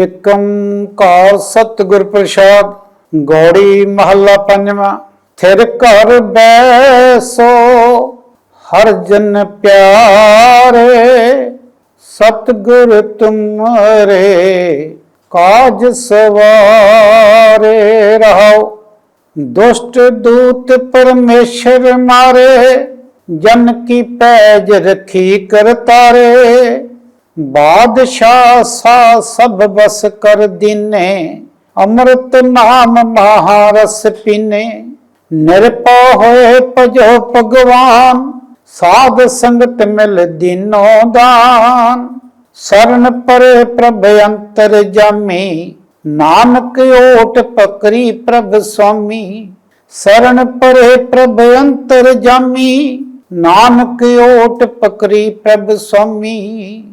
ਇਕੰ ਕਾਰ ਸਤਿਗੁਰ ਪ੍ਰਸਾਦ, ਗੌੜੀ ਮਹੱਲਾ ਪੰਜਵਾਂ, ਥਿਰ ਘਰ ਬੈਸੋ, ਹਰ ਜਨ ਪਿਆਰੇ, ਸਤਿਗੁਰ ਤੁਮਰੇ, ਕਾਜ ਸਵਾਰੇ ਰਹਾਓ। ਦੁਸ਼ਟ ਦੂਤ ਪਰਮੇਸ਼ਰ ਮਾਰੇ, ਜਨ ਕੀ ਪੈਜ ਰਖੀ ਕਰਤਾਰੇ। ਬਾਦਸ਼ਾਹ ਸਾ ਸਭ ਬਸ ਕਰ ਦੀਨੇ, ਅੰਮ੍ਰਿਤ ਨਾਮ ਮਹਾਰਸ ਪੀਨੇ। ਨਿਰਪਉ ਹੋਏ ਭਜੋ ਭਗਵਾਨ, ਸਾਧ ਸੰਗਤ ਮਿਲ ਦੀਨੋ ਦਾਨ। ਸਰਨ ਪਰੇ ਪ੍ਰਭ ਅੰਤਰ ਜਾਮੀ, ਨਾਨਕ ਓਟ ਪਕਰੀ ਪ੍ਰਭ ਸੁਆਮੀ ਸਰਨ ਪਰੇ ਪ੍ਰਭ ਅੰਤਰ ਜਾਮੀ, ਨਾਨਕ ਓਟ ਪਕਰੀ ਪ੍ਰਭ ਸੁਆਮੀ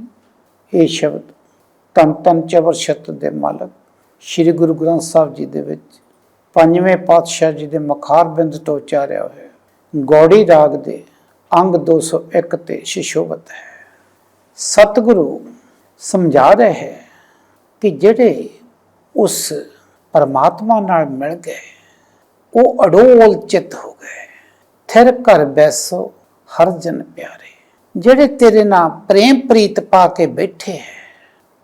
ਇਹ ਸ਼ਬਦ ਤਨ ਤਨ ਚਵਰ ਸ਼ਤ ਦੇ ਮਾਲਕ ਸ੍ਰੀ ਗੁਰੂ ਗ੍ਰੰਥ ਸਾਹਿਬ ਜੀ ਦੇ ਵਿੱਚ ਪੰਜਵੇਂ ਪਾਤਸ਼ਾਹ ਜੀ ਦੇ ਮਖਾਰ ਬਿੰਦ ਤੋਂ ਉਚਾਰਿਆ ਹੋਇਆ ਗੌੜੀ ਰਾਗ ਦੇ ਅੰਗ 201 ਤੇ ਸ਼ਿਸ਼ੋਭਤ ਹੈ। ਸਤਿਗੁਰੂ ਸਮਝਾ ਰਹੇ ਹੈ ਕਿ ਜਿਹੜੇ ਉਸ ਪਰਮਾਤਮਾ ਨਾਲ ਮਿਲ ਗਏ, ਉਹ ਅਡੋਲ ਚਿੱਤ ਹੋ ਗਏ। ਥਿਰ ਘਰ ਬੈਸੋ ਹਰ ਜਨ ਪਿਆਰੇ। ਜਿਹੜੇ ਤੇਰੇ ਨਾਲ ਪ੍ਰੇਮ ਪ੍ਰੀਤ ਪਾ ਕੇ ਬੈਠੇ ਹੈ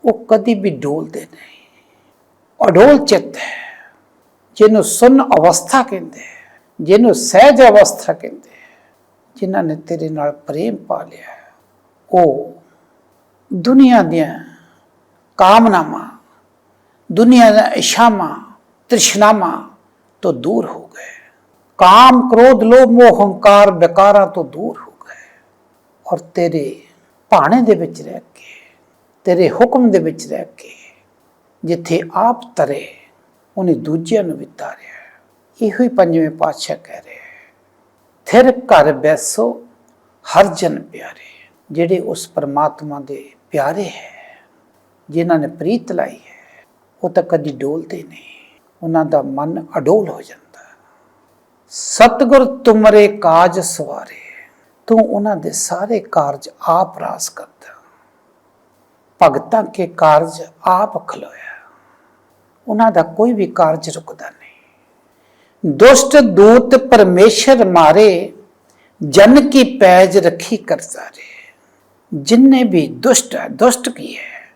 ਉਹ ਕਦੀ ਵੀ ਡੋਲਦੇ ਨਹੀਂ। ਅਡੋਲ ਚਿੱਤ ਹੈ ਜਿਹਨੂੰ ਸੁਨ ਅਵਸਥਾ ਕਹਿੰਦੇ ਹੈ, ਜਿਹਨੂੰ ਸਹਿਜ ਅਵਸਥਾ ਕਹਿੰਦੇ ਹੈ, ਜਿਨ੍ਹਾਂ ਨੇ ਤੇਰੇ ਨਾਲ ਪ੍ਰੇਮ ਪਾ ਲਿਆ ਉਹ ਦੁਨੀਆ ਦੀਆਂ ਕਾਮਨਾਵਾਂ ਦੁਨੀਆ ਦੀਆਂ ਇਸ਼ਾਵਾਂ ਤ੍ਰਿਸ਼ਨਾਮਾ ਤੋਂ ਦੂਰ ਹੋ ਗਏ। ਕਾਮ ਕ੍ਰੋਧ ਲੋਭ ਮੋਹ ਹੰਕਾਰ ਵਿਕਾਰਾਂ ਤੋਂ ਦੂਰ ਹੋ ਔਰ ਤੇਰੇ ਭਾਣੇ ਦੇ ਵਿੱਚ ਰਹਿ ਕੇ, ਤੇਰੇ ਹੁਕਮ ਦੇ ਵਿੱਚ ਰਹਿ ਕੇ ਜਿੱਥੇ ਆਪ ਤਰੇ, ਉਹਨੇ ਦੂਜਿਆਂ ਨੂੰ ਵੀ ਤਾਰਿਆ। ਇਹੋ ਹੀ ਪੰਜਵੇਂ ਪਾਤਸ਼ਾਹ ਕਹਿ ਰਿਹਾ ਹੈ ਥਿਰ ਘਰ ਬੈਸੋ ਹਰ ਜਨ ਪਿਆਰੇ, ਜਿਹੜੇ ਉਸ ਪਰਮਾਤਮਾ ਦੇ ਪਿਆਰੇ ਹੈ, ਜਿਨ੍ਹਾਂ ਨੇ ਪ੍ਰੀਤ ਲਾਈ ਹੈ, ਉਹ ਤਾਂ ਕਦੀ ਡੋਲਦੇ ਨਹੀਂ। ਉਹਨਾਂ ਦਾ ਮਨ ਅਡੋਲ ਹੋ ਜਾਂਦਾ। ਸਤਿਗੁਰ ਤੁਮਰੇ ਕਾਜ ਸਵਾਰੇ ਤੂੰ ਉਹਨਾਂ ਦੇ ਸਾਰੇ ਕਾਰਜ ਆਪ ਰਾਸ ਕਰਦਾ। ਭਗਤਾਂ ਕੇ ਕਾਰਜ ਆਪ ਖਲੋਇਆ। ਉਹਨਾਂ ਦਾ ਕੋਈ ਵੀ ਕਾਰਜ ਰੁਕਦਾ ਨਹੀਂ। ਦੁਸ਼ਟ ਦੂਤ ਪਰਮੇਸ਼ਰ ਮਾਰੇ, ਜਨ ਕੀ ਪੈਜ ਰੱਖੀ ਕਰਜ਼ਾਰੇ ਜਿੰਨੇ ਵੀ ਦੁਸ਼ਟ ਹੈ, ਦੁਸ਼ਟ ਕੀ ਹੈ?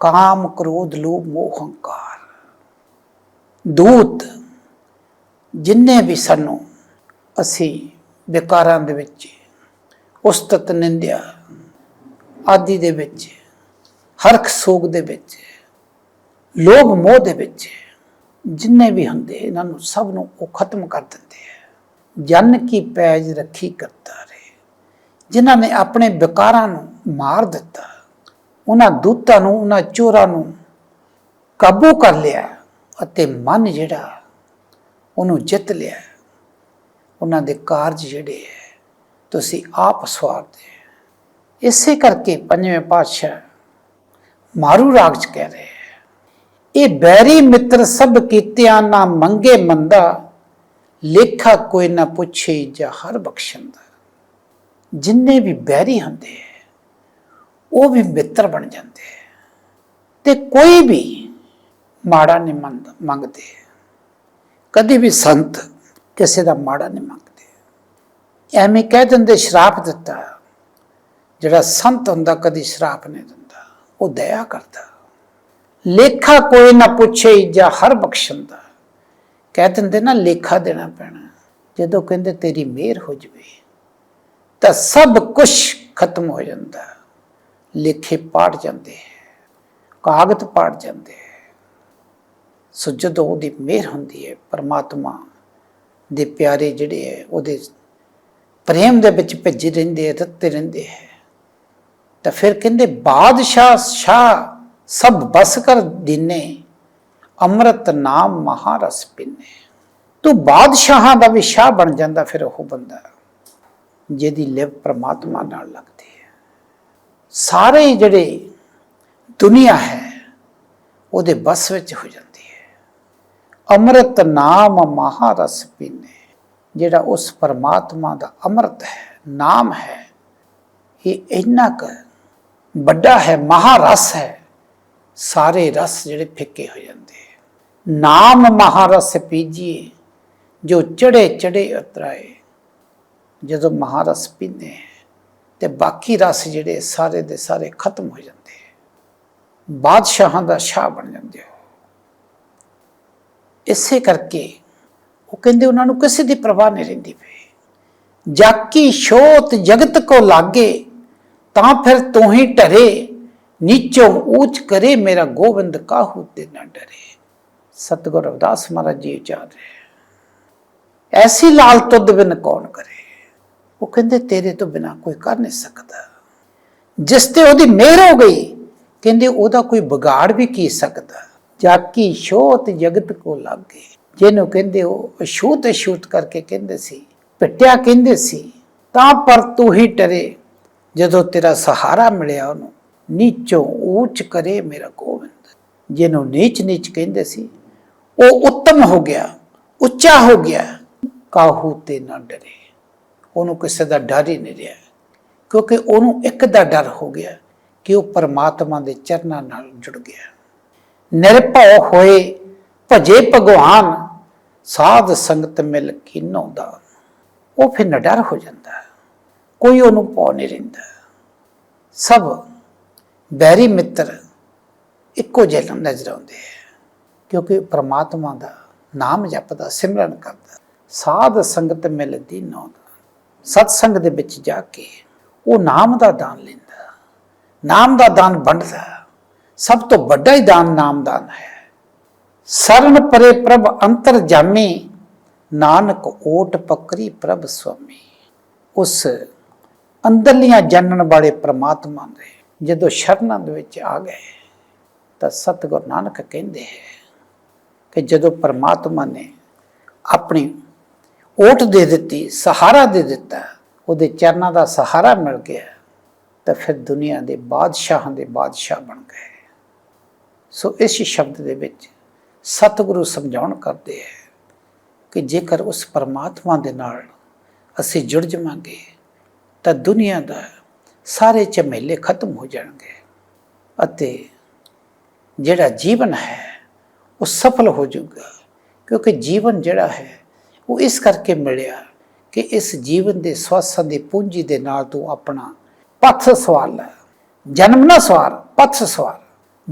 ਕਾਮ, ਕ੍ਰੋਧ, ਲੋਭ, ਮੋਹ, ਹੰਕਾਰ। ਦੂਤ, ਜਿੰਨੇ ਵੀ ਸਾਨੂੰ ਅਸੀਂ ਵਿਕਾਰਾਂ ਦੇ ਵਿੱਚ ਉਸਤਤ ਨਿੰਦਿਆ। ਆਦਿ ਦੇ ਵਿੱਚ, ਹਰਖ ਸੋਗ ਦੇ ਵਿੱਚ, ਲੋਭ ਮੋਹ ਦੇ ਵਿੱਚ, ਜਿੰਨੇ ਵੀ ਹੁੰਦੇ, ਇਹਨਾਂ ਨੂੰ ਸਭ ਨੂੰ ਉਹ ਖਤਮ ਕਰ ਦਿੰਦੇ ਆ। ਜਨ ਕੀ ਪੈਜ ਰੱਖੀ ਕਰਤਾ ਰੇ। ਜਿਨ੍ਹਾਂ ਨੇ ਆਪਣੇ ਵਿਕਾਰਾਂ ਨੂੰ ਮਾਰ ਦਿੱਤਾ, ਉਹਨਾਂ ਦੂਤਾਂ ਨੂੰ, ਉਹਨਾਂ ਚੋਰਾਂ ਨੂੰ ਕਾਬੂ ਕਰ ਲਿਆ ਅਤੇ ਮਨ ਜਿਹੜਾ, ਉਹਨੂੰ ਜਿੱਤ ਲਿਆ। ਉਹਨਾਂ ਦੇ ਕਾਰਜ ਜਿਹੜੇ ਹੈ ਤੁਸੀਂ ਆਪ ਸਵਾਰਦੇ ਇਸੇ ਕਰਕੇ ਪੰਜਵੇਂ ਪਾਤਸ਼ਾਹ ਮਾਰੂ ਰਾਗ ਚ ਕਹਿ ਰਹੇ ਇਹ ਬੈਰੀ ਮਿੱਤਰ ਸਭ ਕੀਤਿਆਂ ਨਾ ਮੰਗੇ ਮੰਦਾ, ਲੇਖਾ ਕੋਈ ਨਾ ਪੁੱਛੇ ਜਾਂ ਹਰ ਬਖਸ਼ਣ ਦਾ ਜਿੰਨੇ ਵੀ ਬੈਰੀ ਹੁੰਦੇ ਹੈ, ਉਹ ਵੀ ਮਿੱਤਰ ਬਣ ਜਾਂਦੇ ਹੈ ਤੇ ਕੋਈ ਵੀ ਮਾੜਾ ਨਹੀਂ ਮੰਦ- ਮੰਗਦੇ। ਕਦੇ ਵੀ ਸੰਤ ਕਿਸੇ ਦਾ ਮਾੜਾ ਨਹੀਂ ਮੰਗਦੇ। ਐਵੇਂ ਕਹਿ ਦਿੰਦੇ, ਸ਼ਰਾਪ ਦਿੱਤਾ। ਜਿਹੜਾ ਸੰਤ ਹੁੰਦਾ, ਕਦੀ ਸ਼ਰਾਪ ਨਹੀਂ ਦਿੰਦਾ। ਉਹ ਦਇਆ ਕਰਦਾ। ਲੇਖਾ ਕੋਈ ਨਾ ਪੁੱਛੇ, ਜਾਂ ਹਰ ਬਖਸ਼ਣ ਦਾ ਕਹਿ ਦਿੰਦੇ ਨਾ, ਲੇਖਾ ਦੇਣਾ ਪੈਣਾ। ਜਦੋਂ ਕਹਿੰਦੇ, ਤੇਰੀ ਮਿਹਰ ਹੋ ਜਵੇ, ਤਾਂ ਸਭ ਕੁਝ ਖਤਮ ਹੋ ਜਾਂਦਾ। ਲੇਖੇ ਪਾੜ ਜਾਂਦੇ ਹੈ ਕਾਗਜ਼ ਪਾੜ ਜਾਂਦੇ ਹੈ। ਸੋ ਜਦੋਂ ਉਹਦੀ ਮਿਹਰ ਹੁੰਦੀ ਹੈ, ਪਰਮਾਤਮਾ ਦੇ ਪਿਆਰੇ ਜਿਹੜੇ ਹੈ, ਉਹਦੇ ਪ੍ਰੇਮ ਦੇ ਵਿੱਚ ਭਿੱਜੇ ਰਹਿੰਦੇ ਆ, ਰੱਤੇ ਰਹਿੰਦੇ ਹੈ ਤਾਂ ਫਿਰ ਕਹਿੰਦੇ, ਬਾਦਸ਼ਾਹ, ਸ਼ਾਹ ਸਭ ਬਸ ਕਰ ਦਿਨੇ, ਅੰਮ੍ਰਿਤ ਨਾਮ ਮਹਾਰਸ ਪੀਨੇ। ਤੂੰ ਬਾਦਸ਼ਾਹਾਂ ਦਾ ਵੀ ਸ਼ਾਹ ਬਣ ਜਾਂਦਾ, ਫਿਰ ਉਹ ਬੰਦਾ ਜਿਹਦੀ ਲਿਵ ਪ੍ਰਮਾਤਮਾ ਨਾਲ ਲੱਗਦੀ ਹੈ। ਸਾਰੇ ਜਿਹੜੇ ਦੁਨੀਆ ਹੈ, ਉਹਦੇ ਬਸ ਵਿੱਚ ਹੋ ਜਾਂਦੀ ਹੈ। ਅੰਮ੍ਰਿਤ ਨਾਮ ਮਹਾਰਸ ਪੀਨੇ। ਜਿਹੜਾ ਉਸ ਪਰਮਾਤਮਾ ਦਾ ਅੰਮ੍ਰਿਤ ਹੈ, ਨਾਮ ਹੈ, ਇਹ ਇੰਨਾ ਕੁ ਵੱਡਾ ਹੈ, ਮਹਾਰਸ ਹੈ, ਸਾਰੇ ਰਸ ਜਿਹੜੇ ਫਿੱਕੇ ਹੋ ਜਾਂਦੇ ਨਾਮ ਮਹਾਰਸ ਪੀਜੀਏ, ਜੋ ਚੜੇ ਚੜੇ ਉਤਰਾਏ, ਜਦੋਂ ਮਹਾਰਸ ਪੀਂਦੇ ਹੈ, ਤੇ ਬਾਕੀ ਰਸ ਜਿਹੜੇ ਸਾਰੇ ਦੇ ਸਾਰੇ ਖਤਮ ਹੋ ਜਾਂਦੇ ਬਾਦਸ਼ਾਹਾਂ ਦਾ ਸ਼ਾਹ ਬਣ ਜਾਂਦੇ ਹੋ। ਇਸੇ ਕਰਕੇ ਉਹ ਕਹਿੰਦੇ ਉਹਨਾਂ ਨੂੰ ਕਿਸੇ ਦੀ ਪਰਵਾਹ ਨਹੀਂ ਰਹਿੰਦੀ ਪਈ। ਜਾਕੀ ਸ਼ੋਤ ਜਗਤ ਕੋ ਲਾਗੇ, ਤਾਂ ਫਿਰ ਤੂੰ ਹੀ ਟਰੇ ਨੀਚੋਂ ਊਚ ਕਰੇ ਮੇਰਾ ਗੋਬਿੰਦ, ਕਾਹੂ ਤੇ ਨਾ ਡਰੇ। ਸਤਿਗੁਰ ਰਵਿਦਾਸ ਮਹਾਰਾਜ ਜੀ ਉਚਾਰ ਰਹੇ ਐਸੀ ਲਾਲ ਤੁਧ ਬਿਨ ਕੌਣ ਕਰੇ? ਉਹ ਕਹਿੰਦੇ, ਤੇਰੇ ਤੋਂ ਬਿਨਾ ਕੋਈ ਕਰ ਨਹੀਂ ਸਕਦਾ। ਜਿਸ ਤੇ ਉਹਦੀ ਮਿਹਰ ਹੋ ਗਈ, ਕਹਿੰਦੇ, ਉਹਦਾ ਕੋਈ ਵਿਗਾੜ ਵੀ ਕੀ ਸਕਦਾ? ਜਾਕੀ ਸ਼ੋਤ ਜਗਤ ਕੋ ਲਾਗੇ ਜਿਹਨੂੰ ਕਹਿੰਦੇ ਉਹ ਅਛੂਤ ਅਛੂਤ ਕਰਕੇ ਕਹਿੰਦੇ ਸੀ, ਪਿੱਟਿਆ ਕਹਿੰਦੇ ਸੀ, ਤਾਂ ਪਰ ਤੂੰ ਹੀ ਟਰੇ ਜਦੋਂ ਤੇਰਾ ਸਹਾਰਾ ਮਿਲਿਆ ਉਹਨੂੰ, ਨੀਚੋਂ ਊਚ ਕਰੇ ਮੇਰਾ ਗੋਬਿੰਦ ਜਿਹਨੂੰ ਨੀਚ ਨੀਚ ਕਹਿੰਦੇ ਸੀ, ਉਹ ਉੱਤਮ ਹੋ ਗਿਆ, ਉੱਚਾ ਹੋ ਗਿਆ, ਕਾਹੂ ਤੇ ਨਾ ਡਰੇ। ਉਹਨੂੰ ਕਿਸੇ ਦਾ ਡਰ ਹੀ ਨਹੀਂ ਰਿਹਾ, ਕਿਉਂਕਿ ਉਹਨੂੰ ਇੱਕ ਦਾ ਡਰ ਹੋ ਗਿਆ ਕਿ ਉਹ ਪਰਮਾਤਮਾ ਦੇ ਚਰਨਾਂ ਨਾਲ ਜੁੜ ਗਿਆ। ਨਿਰਭਉ ਹੋਏ, ਭਜੇ ਭਗਵਾਨ ਸਾਧ ਸੰਗਤ ਮਿਲ ਕੀਨੋ ਦਾ ਉਹ ਫਿਰ ਨਿਡਰ ਹੋ ਜਾਂਦਾ ਹੈ। ਕੋਈ ਉਹਨੂੰ ਪਾ ਨਹੀਂ ਰਹਿੰਦਾ। ਸਭ ਬੈਰੀ ਮਿੱਤਰ ਇੱਕੋ ਜਿਹੇ ਨਜ਼ਰ ਆਉਂਦੇ ਹੈ। ਕਿਉਂਕਿ ਪ੍ਰਮਾਤਮਾ ਦਾ ਨਾਮ ਜਪਦਾ, ਸਿਮਰਨ ਕਰਦਾ, ਸਾਧ ਸੰਗਤ ਮਿਲਦੀ ਨੋ ਦਾ ਸਤ ਸੰਗ ਦੇ ਵਿੱਚ ਜਾ ਕੇ ਉਹ ਨਾਮ ਦਾ ਦਾਨ ਲੈਂਦਾ। ਨਾਮ ਦਾ ਦਾਨ ਵੰਡਦਾ। ਸਭ ਤੋਂ ਵੱਡਾ ਹੀ ਦਾਨ ਨਾਮ ਦਾਨ ਹੈ। ਸਰਨ ਪਰੇ ਪ੍ਰਭ ਅੰਤਰ ਜਾਮੀ, ਨਾਨਕ ਓਟ ਪਕਰੀ ਪ੍ਰਭ ਸੁਆਮੀ। ਉਸ ਅੰਦਰਲੀਆਂ ਜਾਣਨ ਵਾਲੇ ਪ੍ਰਮਾਤਮਾ ਦੇ ਜਦੋਂ ਸ਼ਰਨਾਂ ਦੇ ਵਿੱਚ ਆ ਗਏ, ਤਾਂ ਸਤਿਗੁਰ ਨਾਨਕ ਕਹਿੰਦੇ ਹੈ ਕਿ ਜਦੋਂ ਪ੍ਰਮਾਤਮਾ ਨੇ ਆਪਣੀ ਓਟ ਦੇ ਦਿੱਤੀ, ਸਹਾਰਾ ਦੇ ਦਿੱਤਾ, ਉਹਦੇ ਚਰਨਾਂ ਦਾ ਸਹਾਰਾ ਮਿਲ ਗਿਆ, ਤਾਂ ਫਿਰ ਦੁਨੀਆ ਦੇ ਬਾਦਸ਼ਾਹਾਂ ਦੇ ਬਾਦਸ਼ਾਹ ਬਣ ਗਏ। ਸੋ ਇਸ ਸ਼ਬਦ ਦੇ ਵਿੱਚ ਸਤਿਗੁਰੂ ਸਮਝਾਉਣ ਕਰਦੇ ਹੈ ਕਿ ਜੇਕਰ ਉਸ ਪਰਮਾਤਮਾ ਦੇ ਨਾਲ ਅਸੀਂ ਜੁੜ ਜਾਵਾਂਗੇ, ਤਾਂ ਦੁਨੀਆ ਦਾ ਸਾਰੇ ਝਮੇਲੇ ਖਤਮ ਹੋ ਜਾਣਗੇ ਅਤੇ ਜਿਹੜਾ ਜੀਵਨ ਹੈ ਉਹ ਸਫਲ ਹੋ ਜਾਊਗਾ। ਕਿਉਂਕਿ ਜੀਵਨ ਜਿਹੜਾ ਹੈ, ਉਹ ਇਸ ਕਰਕੇ ਮਿਲਿਆ ਕਿ ਇਸ ਜੀਵਨ ਦੇ ਸਵਾਸਾਂ ਦੀ ਪੂੰਜੀ ਦੇ ਨਾਲ ਤੂੰ ਆਪਣਾ ਪੱਥ ਸਵਾਲ ਲੈ, ਜਨਮ ਨਾ ਸਵਾਰ, ਪੱਥ ਸਵਾਲ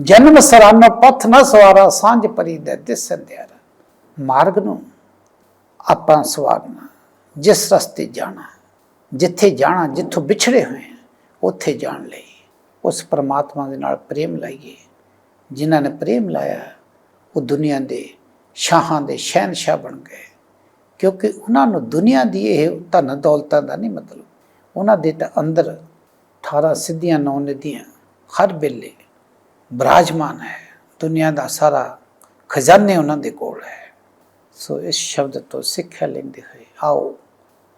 ਜਨਮ ਸਰਾਨਾ ਪੱਥ ਨਾ ਸਵਾਰਾ, ਸਾਂਝ ਪਰੀ ਦੇ ਦਿਸਨ ਦਿਆਰਾ। ਮਾਰਗ ਨੂੰ ਆਪਾਂ ਸਵਾਰਨਾ, ਜਿਸ ਰਸਤੇ ਜਾਣਾ, ਜਿੱਥੇ ਜਾਣਾ, ਜਿੱਥੋਂ ਵਿਛੜੇ ਹੋਏ ਉੱਥੇ ਜਾਣ ਲਈ। ਉਸ ਪਰਮਾਤਮਾ ਦੇ ਨਾਲ ਪ੍ਰੇਮ ਲਾਈਏ। ਜਿਨ੍ਹਾਂ ਨੇ ਪ੍ਰੇਮ ਲਾਇਆ, ਉਹ ਦੁਨੀਆ ਦੇ ਸ਼ਾਹਾਂ ਦੇ ਸ਼ਹਿਨशाह ਬਣ ਗਏ। ਕਿਉਂਕਿ ਉਹਨਾਂ ਨੂੰ ਦੁਨੀਆ ਦੀ ਇਹ ਧਨ ਦੌਲਤਾਂ ਦਾ ਨਹੀਂ ਮਤਲਬ। ਉਹਨਾਂ ਦੇ ਤਾਂ ਅੰਦਰ 18 ਸਿੱਧੀਆਂ ਨੌ ਨਦੀਆਂ, ਹਰ ਵੇਲੇ ਬਰਾਜਮਾਨ ਹੈ। ਦੁਨੀਆ ਦਾ ਸਾਰਾ ਖਜ਼ਾਨੇ ਉਹਨਾਂ ਦੇ ਕੋਲ ਹੈ। ਸੋ ਇਸ ਸ਼ਬਦ ਤੋਂ ਸਿੱਖਿਆ ਲੈਂਦੇ ਹੋਏ ਆਓ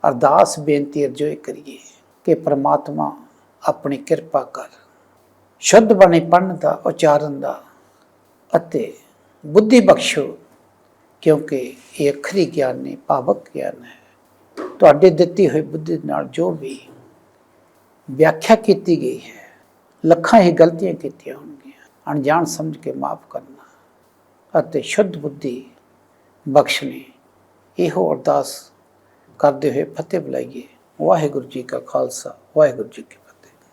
ਅਰਦਾਸ ਬੇਨਤੀ ਅਰਜ਼ੋਈ ਕਰੀਏ ਕਿ ਪ੍ਰਮਾਤਮਾ ਆਪਣੀ ਕਿਰਪਾ ਕਰ, ਸ਼ੁੱਧ ਬਾਣੀ ਪੜ੍ਹਨ ਦਾ, ਉਚਾਰਨ ਦਾ ਅਤੇ ਬੁੱਧੀ ਬਖਸ਼ੋ, ਕਿਉਂਕਿ ਇਹ ਅਖਰੀ ਗਿਆਨ ਨਹੀਂ, ਭਾਵਕ ਗਿਆਨ ਹੈ। ਤੁਹਾਡੇ ਦਿੱਤੀ ਹੋਈ ਬੁੱਧੀ ਨਾਲ ਜੋ ਵੀ ਵਿਆਖਿਆ ਕੀਤੀ ਗਈ ਹੈ, ਲੱਖਾਂ ਹੀ ਗਲਤੀਆਂ ਕੀਤੀਆਂ ਹੋਣਗੀਆਂ। ਅਣਜਾਣ ਸਮਝ ਕੇ ਮਾਫ ਕਰਨਾ ਅਤੇ ਸ਼ੁੱਧ ਬੁੱਧੀ ਬਖਸ਼ਣੀ। ਇਹੋ ਅਰਦਾਸ ਕਰਦੇ ਹੋਏ ਫਤਿਹ ਬੁਲਾਈਏ। ਵਾਹਿਗੁਰੂ ਜੀ ਕਾ ਖਾਲਸਾ, ਵਾਹਿਗੁਰੂ ਜੀ ਕੀ